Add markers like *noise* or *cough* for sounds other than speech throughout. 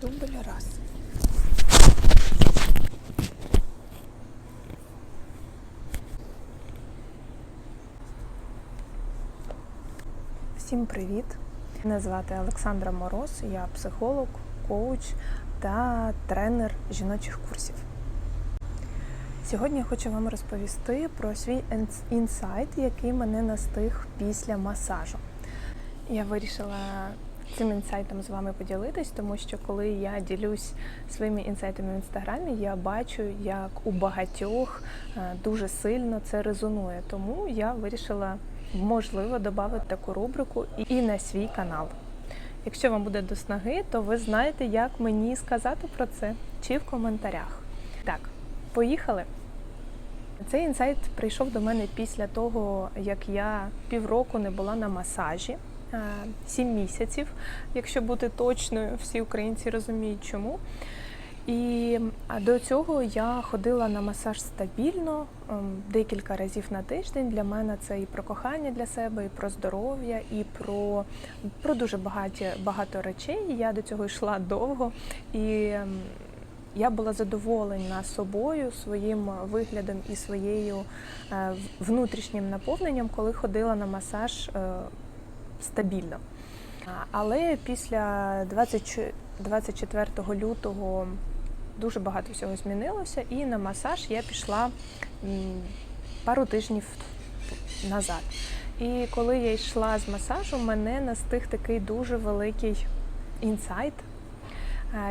Дубль раз. Всім привіт! Мене звати Олександра Мороз, я психолог, коуч та тренер жіночих курсів. Сьогодні я хочу вам розповісти про свій інсайт, який мене настиг після масажу. Я вирішила цим інсайтом з вами поділитись, тому що коли я ділюсь своїми інсайтами в інстаграмі, я бачу, як у багатьох е, дуже сильно це резонує. Тому я вирішила можливо додати таку рубрику і- і на свій канал. Якщо вам буде до снаги, то ви знаєте, як мені сказати про це чи в коментарях. Так, поїхали. Цей інсайт прийшов до мене після того, як я півроку не була на масажі. Е, Сім місяців, якщо бути точною, всі українці розуміють чому. І до цього я ходила на масаж стабільно ем, декілька разів на тиждень. Для мене це і про кохання для себе, і про здоров'я, і про, про дуже багаті, багато речей. Я до цього йшла довго. І ем, я була задоволена собою, своїм виглядом і своєю е, внутрішнім наповненням, коли ходила на масаж е, стабільно. Але після 20 24 лютого дуже багато всього змінилося, і на масаж я пішла пару тижнів назад. І коли я йшла з масажу, мене настиг такий дуже великий інсайт.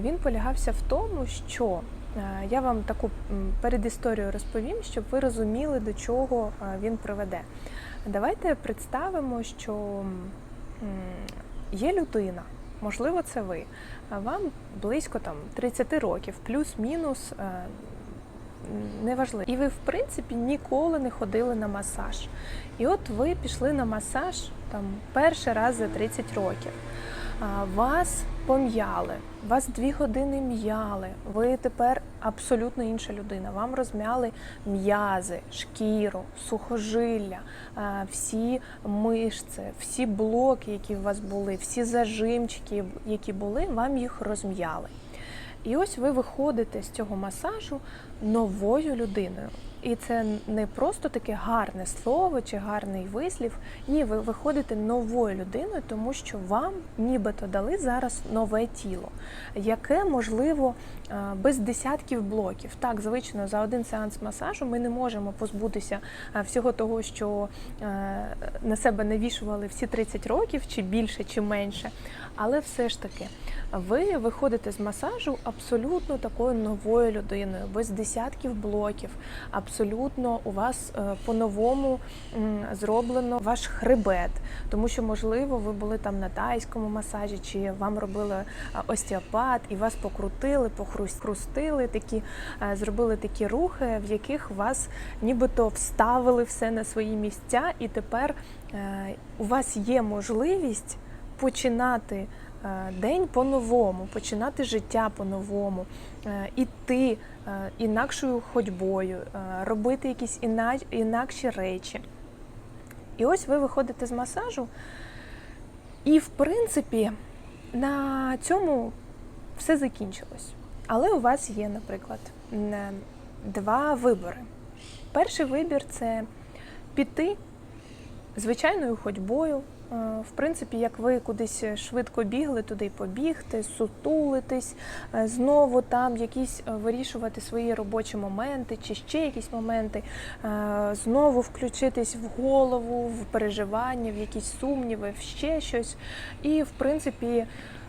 Він полягався в тому, що я вам таку передісторію розповім, щоб ви розуміли, до чого він приведе. Давайте представимо, що є людина, можливо, це ви. Вам близько там 30 років, плюс-мінус. е, Неважливо. І ви, в принципі, ніколи не ходили на масаж. І от ви пішли на масаж там перший раз за 30 років. Вас пом'яли, вас дві години м'яли. Ви тепер абсолютно інша людина. Вам розм'яли м'язи, шкіру, сухожилля, всі мишці, всі блоки, які у вас були, всі зажимчики, які були, вам їх розм'яли. І ось ви виходите з цього масажу новою людиною. І це не просто таке гарне слово чи гарний вислів. Ні, ви виходите новою людиною, тому що вам нібито дали зараз нове тіло, яке можливо е, без десятків блоків. Так, звично, за один сеанс масажу ми не можемо позбутися е, всього того, що е, на себе навішували всі 30 років, чи більше, чи менше. Але все ж таки, ви виходите з масажу абсолютно такою новою людиною, без десятків блоків. У вас е, по-новому зроблено ваш хребет, тому що, можливо, ви були там на тайському масажі, чи вам робили е, остеопат, і вас покрутили, похрустили, такі е, зробили такі рухи, в яких вас нібито вставили все на свої місця, і тепер у вас є можливість починати день по-новому, починати життя по-новому, е, іти е, інакшою ходьбою, е, робити якісь інакші речі. І ось ви виходите з масажу, і в принципі на цьому все закінчилось. Але у вас є, наприклад, два вибори. Перший вибір це піти звичайною ходьбою. Е, В принципі, як ви кудись швидко бігли, туди побігти, сутулитись, е, знову там якісь е, вирішувати свої робочі моменти чи ще якісь моменти, знову включитись в голову, в переживання, в якісь сумніви, в ще щось. І в принципі,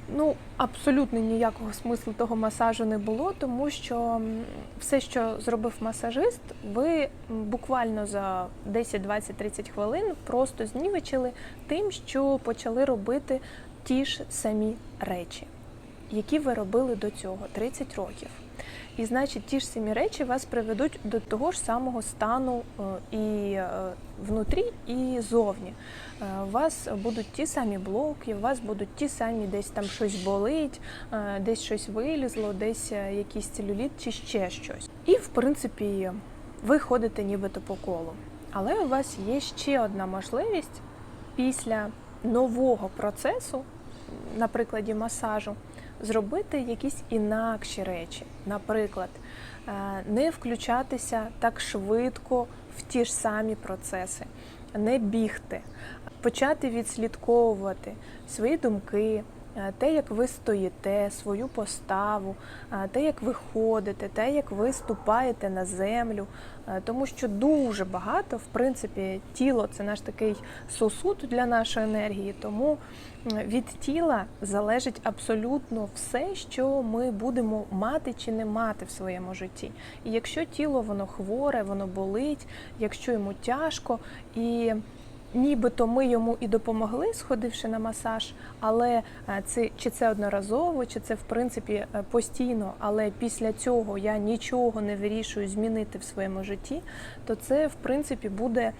ну абсолютно ніякого смислу того масажу не було, тому що все, що зробив масажист, ви буквально за 10, 20, 30 хвилин просто знівечили тим, що почали робити ті ж самі речі, які ви робили до цього 30 років. І значить, ті ж самі речі вас приведуть до того ж самого стану е, і е, внутрі, і зовні. Е, У вас будуть ті самі блоки, у вас будуть ті самі, десь там щось болить, десь щось вилізло, десь якийсь целюліт чи ще щось. І в принципі, ви ходите нібито по колу. Але у вас є ще одна можливість після нового процесу, на прикладі масажу, зробити якісь інакші речі. Наприклад, е, не включатися так швидко в ті ж самі процеси, не бігти, почати відслідковувати свої думки. Е, Те, як ви стоїте, свою поставу, е, те, як ви ходите, те, як ви ступаєте на землю, Е, тому що дуже багато, в принципі, тіло це наш такий сосуд для нашої енергії, тому від тіла залежить абсолютно все, що ми будемо мати чи не мати в своєму житті. І якщо тіло воно хворе, воно болить, якщо йому тяжко і Нібито ми йому і допомогли, сходивши на масаж, але е, це чи це одноразово, чи це в принципі е, постійно, але після цього я нічого не вирішую змінити в своєму житті, то це в принципі буде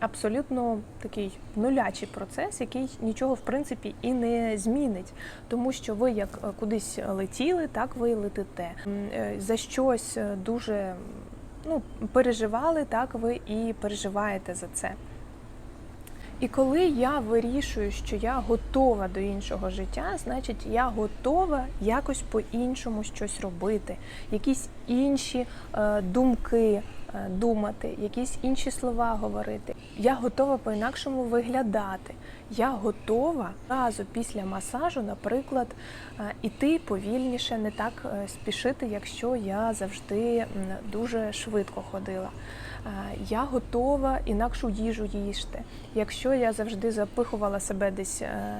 абсолютно такий нулячий процес, який нічого в принципі і не змінить, тому що ви як е, кудись летіли, так ви й летите. За щось дуже ну, переживали, так ви і переживаєте за це. І коли я вирішую, що я готова до іншого життя, значить я готова якось по-іншому щось робити, якісь інші е, думки думати, якісь інші слова говорити. Я готова по-інакшому виглядати. Я готова разу після масажу, наприклад, е, іти повільніше, не так е, спішити, якщо я завжди дуже швидко ходила. Е, Я готова інакшу їжу їсти. Якщо я завжди запихувала себе десь е,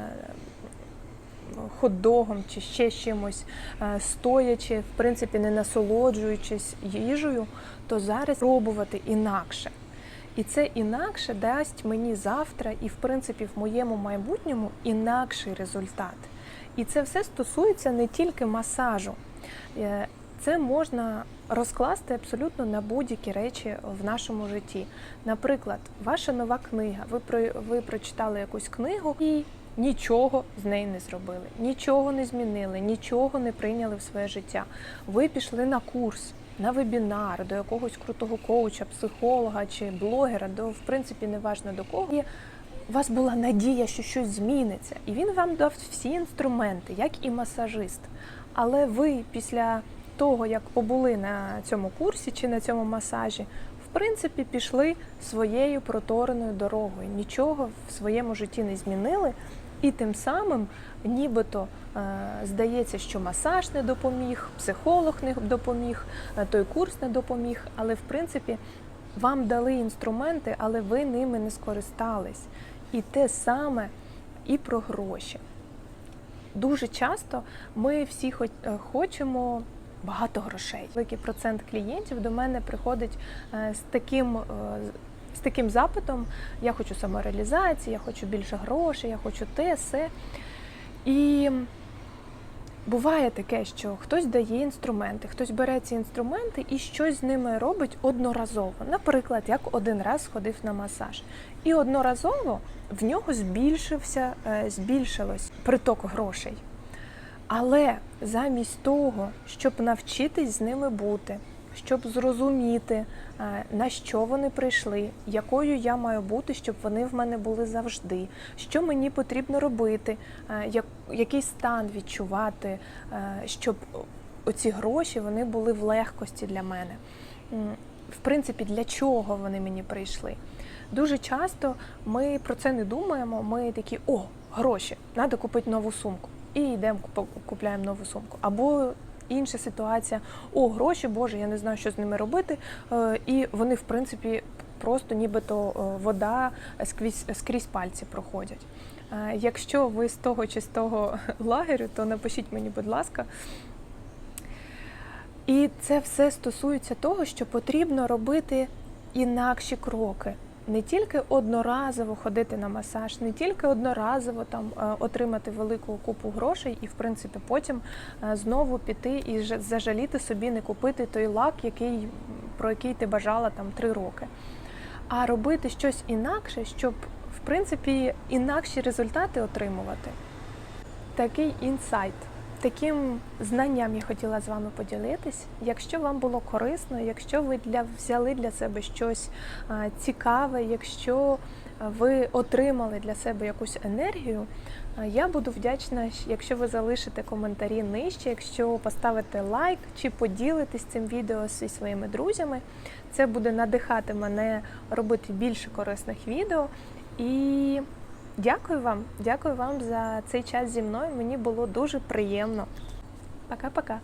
хот-догом чи ще чимось, е, стоячи, в принципі, не насолоджуючись їжею, то зараз пробувати інакше. І це інакше дасть мені завтра і, в принципі, в моєму майбутньому інакший результат. І це все стосується не тільки масажу. Е, Це можна розкласти абсолютно на будь-які речі в нашому житті. Наприклад, ваша нова книга. Ви про ви прочитали якусь книгу і нічого з нею не зробили, нічого не змінили, нічого не прийняли в своє життя. Ви пішли на курс. На вебінар до якогось крутого коуча, психолога чи блогера, до в принципі неважно до кого. І у вас була надія, що щось зміниться, і він вам дав всі інструменти, як і масажист. Але ви після того, як побули на цьому курсі чи на цьому масажі, в принципі, пішли своєю протореною дорогою, нічого в своєму житті не змінили, і тим самим, нібито е, здається, що масаж не допоміг, психолог не допоміг, е, той курс не допоміг, але в принципі вам дали інструменти, але ви ними не скористались. І те саме і про гроші. Дуже часто ми всі е, хочемо багато грошей. Великий процент клієнтів до мене приходить з таким. З таким запитом я хочу самореалізації, я хочу більше грошей, я хочу те, все. І буває таке, що хтось дає інструменти, хтось бере ці інструменти і щось з ними робить одноразово. Наприклад, як один раз сходив на масаж. І одноразово в нього збільшився, е, збільшилось приток грошей. Але замість того, щоб навчитись з ними бути, щоб зрозуміти, е, на що вони прийшли, якою я маю бути, щоб вони в мене були завжди, що мені потрібно робити, е, який стан відчувати, е, щоб оці гроші вони були в легкості для мене. В принципі, для чого вони мені прийшли? Дуже часто ми про це не думаємо. Ми такі, о, гроші, треба купити нову сумку. І йдемо купу- купляємо нову сумку. Або інша ситуація: о, гроші, Боже, я не знаю, що з ними робити. Е, І вони, в принципі, просто нібито е, вода скрізь, скрізь пальці проходять. Е, Якщо ви з того чи з того *laughs* лагерю, то напишіть мені, будь ласка. І це все стосується того, що потрібно робити інакші кроки. Не тільки одноразово ходити на масаж, не тільки одноразово там е, отримати велику купу грошей, і в принципі потім е, знову піти і зажаліти собі не купити той лак, який про який ти бажала там три роки. А робити щось інакше, щоб в принципі інакші результати отримувати. Такий інсайт таким знанням я хотіла з вами поділитись. Якщо вам було корисно, якщо ви для взяли для себе щось а, цікаве, якщо ви отримали для себе якусь енергію, а, я буду вдячна, якщо ви залишите коментарі нижче, якщо поставите лайк чи поділитесь цим відео зі своїми друзями. Це буде надихати мене робити більше корисних відео. І дякую вам, дякую вам за цей час зі мною. Мені було дуже приємно. Пока-пока.